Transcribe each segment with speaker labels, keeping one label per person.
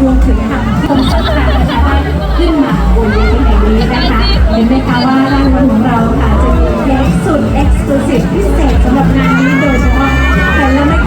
Speaker 1: รวมถึงทางกรงพัฒนาประชาชขึ้นมาบนเวทีแห่งนี้นะคะเห็นไหมคะว่าด้านบนของเราค่ะจะมีเค้กสุดเอ็กซ์คลูซีฟพิเศษสำหรับงานนี้โดยเฉพาะแต่เราไม่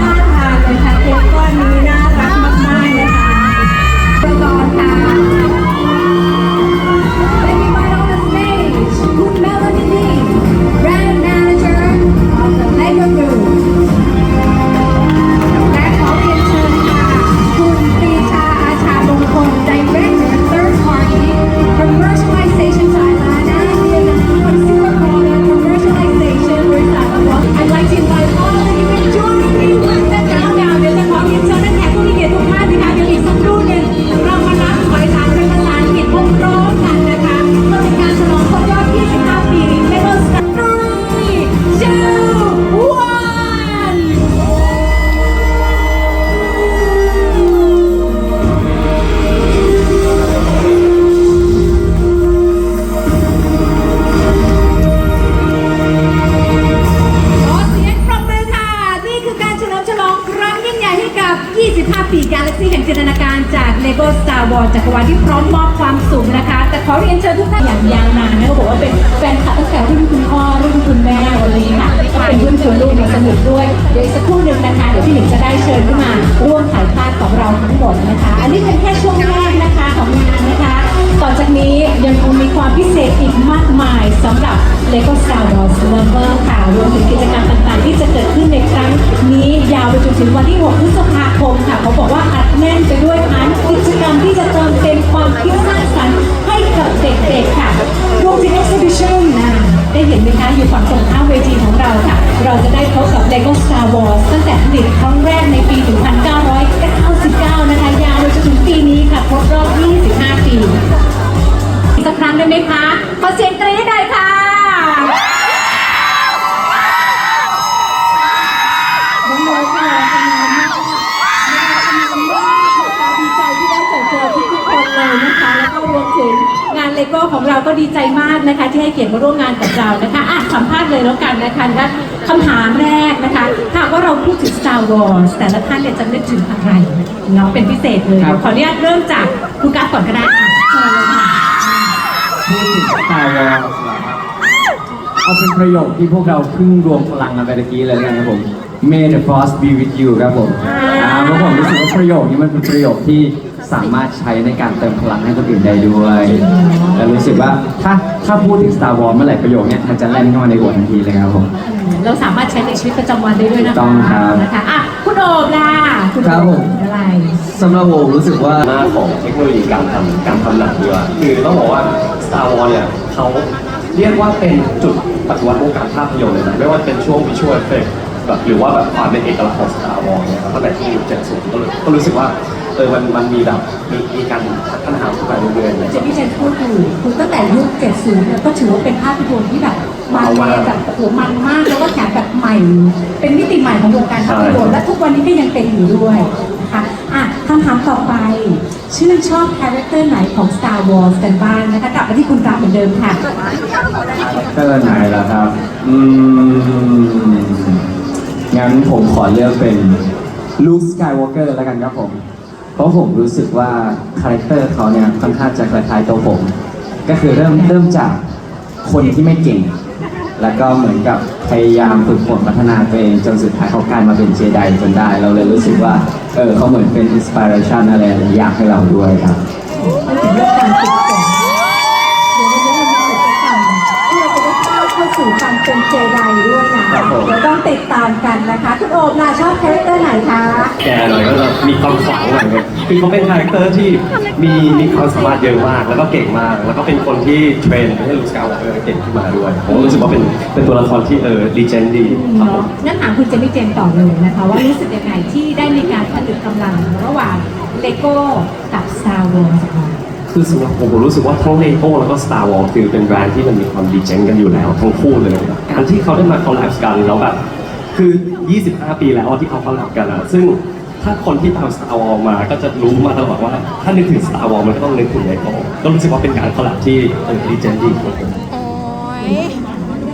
Speaker 1: Lego Star Wars จักรวาลที่พร้อมมอบความสุขนะคะ แต่ขอเรียนเชิญทุกท่านอย่างยาวนานนะเขาบอกว่าเป็นแฟนคลับตั้งแต่รุ่นคุณพ่อรุ่นคุณแม่วันนี้ค่ะก็เป็นรุ่นคุณลูกมาสนุกด้วยเดี๋ยวอีกสักครู่หนึ่งนะคะเดี๋ยวพี่หนิงจะได้เชิญขึ้นมาร่วมถ่ายภาพของเราทั้งหมดนะคะ อันนี้เป็นแค่ช่วงแรกนะคะของงานนะคะ ต่อจากนี้ยังคงมีความพิเศษอีกมากมายสำหรับ Lego Star Wars Lover ค่ะรวมถึงกิจกรรมต่างๆ ที่จะเกิดขึ้นในครั้งนี้ยาวไปจนถึงวันที่ 6 พฤษภาคมค่ะเขาบอกว่าอัดแน่นไปด้วย กับ Lego Star Wars ตั้งแต่ผลิตครั้งแรกในปี 1999 นะคะ ยาวจนถึงปีนี้ค่ะ ครบรอบ 25 ปี สักครั้งได้ไหมคะขอเสียงกรี๊ดหน่อยค่ะ ดีใจที่ได้เจอทุกๆคนเลยนะคะ แล้วก็รวมถึงงานเลโก้ของเราก็ดีใจมากนะคะ ที่ให้เกียรติมาร่วมงานกับเรานะคะอะสัมภาษณ์เลยแล้วกันนะคะและคำถามแรก นะคะถ้าหากว่าเราพูดถึง Star Wars แต่ละท่านเนี่ยจะนึกถึงอะไรเนาะเป็นพิเศษเลย
Speaker 2: ครับ
Speaker 1: ขออนุญาตเริ่มจากคุณกัฟก่อนก็ได้ค่ะเชิญเลยค่ะ
Speaker 2: พูดถึง Star Wars เหรอครับเอาเป็นประโยคที่พวกเราเพิ่งรวมพลังกันไปตะกี้เลยแล้วกันครับผม May the Force be with you ครับผมอ่าเพราะผมรู้สึกว่าประโยคนี้มันเป็นประโยคที่ สามารถใช้ในการเติมพลังให้คนอื่นได้ด้วยและรู้สึกว่าถ้าถ้าพูดถึง Star Wars เมื่อไหร่ประโยคเนี้ยมันจะแล่นเข้ามาในหัวทันทีเลยครับผม
Speaker 1: เราสามารถใช้ในชีวิตประจำวันได้ด้วยนะคะ
Speaker 2: ต้องครับ
Speaker 1: นะคะอะคุณโอบล่ะคุณโอ
Speaker 3: ครับผม
Speaker 1: อะไร
Speaker 3: สำหรับผมรู้สึกว่า
Speaker 4: หน้าของเทคโนโลยีการทำการทำหนังดีกว่าคือต้องบอกว่า Star Wars เนี่ยเขาเรียกว่าเป็นจุดปฏิวัติวงการภาพยนตร์เลยนะไม่ว่าจะเป็นช่วง Visual Effect แบบหรือว่าแบบความเป็นเอกลักษณ์ของ Star Wars เนี่ยครับตั้งแต่ที่ยุค70ก็เลยก็รู้สึกว่า เออมันมันมีแบบมีมีการพัฒนาขึ้นไปเรื่อยๆเลย
Speaker 1: เจนที่เจนพูดอยู่คือตั้งแต่ยุค70เนี่ยก็ถือว่าเป็นภาพยนตร์ที่แบบมัน
Speaker 4: เอามาก
Speaker 1: แบบโอ้โหมันมากแล้วก็แถมแบบใหม่ เป็นมิติใหม่ของวงการภาพยนตร์
Speaker 4: ใช่
Speaker 1: และทุกวันนี้ก็ยังเป็นอยู่ด้วยนะคะอะคำถามต่อไป ชื่นชอบคาแรคเตอร์ไหนของ Star Wars กันบ้างนะคะกลับมาที่คุณกราฟเหมือนเดิมค่ะ
Speaker 2: เตอร์ไหนล่ะครับ อืม งั้นผมขอเลือกเป็นลูคสกายวอล์กเกอร์แล้วกันครับผม เพราะผมรู้สึกว่าคาแรคเตอร์เขาเนี่ยค่อนข้างจะคล้ายๆตัวผม ก็คือเริ่มเริ่มจากคนที่ไม่เก่ง แล้วก็เหมือนกับพยายามฝึกฝนพัฒนาตัวเองจนสุดท้ายเขากลายมาเป็นเจไดจนได้ เราเลยรู้สึกว่าเออเขาเหมือนเป็นอินสปิเรชันอะไรอยากให้เราด้วยครับ
Speaker 1: มันถึงเรื่องการฝึก ต้องติดตามกันนะคะ คุณโอมล่ะชอบคาแรคเตอร์ไหนคะ
Speaker 4: แกหน่อยก็จะมีความขลังหน่อยเลยคือเขาเป็นคาแรคเตอร์ที่มีมีความสามารถเยอะมาก แล้วก็เก่งมาก แล้วก็เป็นคนที่เทรนให้ลูกสกาวเออเก่งขึ้นมาด้วยผมรู้สึกว่าเป็นเป็นตัวละครที่เออดีเจนดีครับผ
Speaker 1: เนาะ
Speaker 4: ม
Speaker 1: งั้นถามคุณเจมี่เจนต่อเลยนะคะ ว่ารู้สึกยังไงที่ได้มีการผนึกกำลังระหว่างเลโก้กับ Star Wars ค่ะ
Speaker 4: คือสำหรับผมผมรู้สึกว่าทั้งเลโก้แล้วก็ Star Wars คือเป็นแบรนด์ที่มันมีความดีเจนกันอยู่แล้วทั้งคู่เลย การที่เขาได้มาคอลแลบกันแล้วแบบคือ 25 ปีแล้วที่เขาคอลแลบกันอะซึ่งถ้าคนที่ตาม Star Wars มาก็จะรู้มาตลอดว่า ถ้านึกถึง Star Wars มันก็ต้องนึกถึงเลโก้ก็รู้สึกว่าเป็นการคอลแลบที่เออดีเจนดีครับผม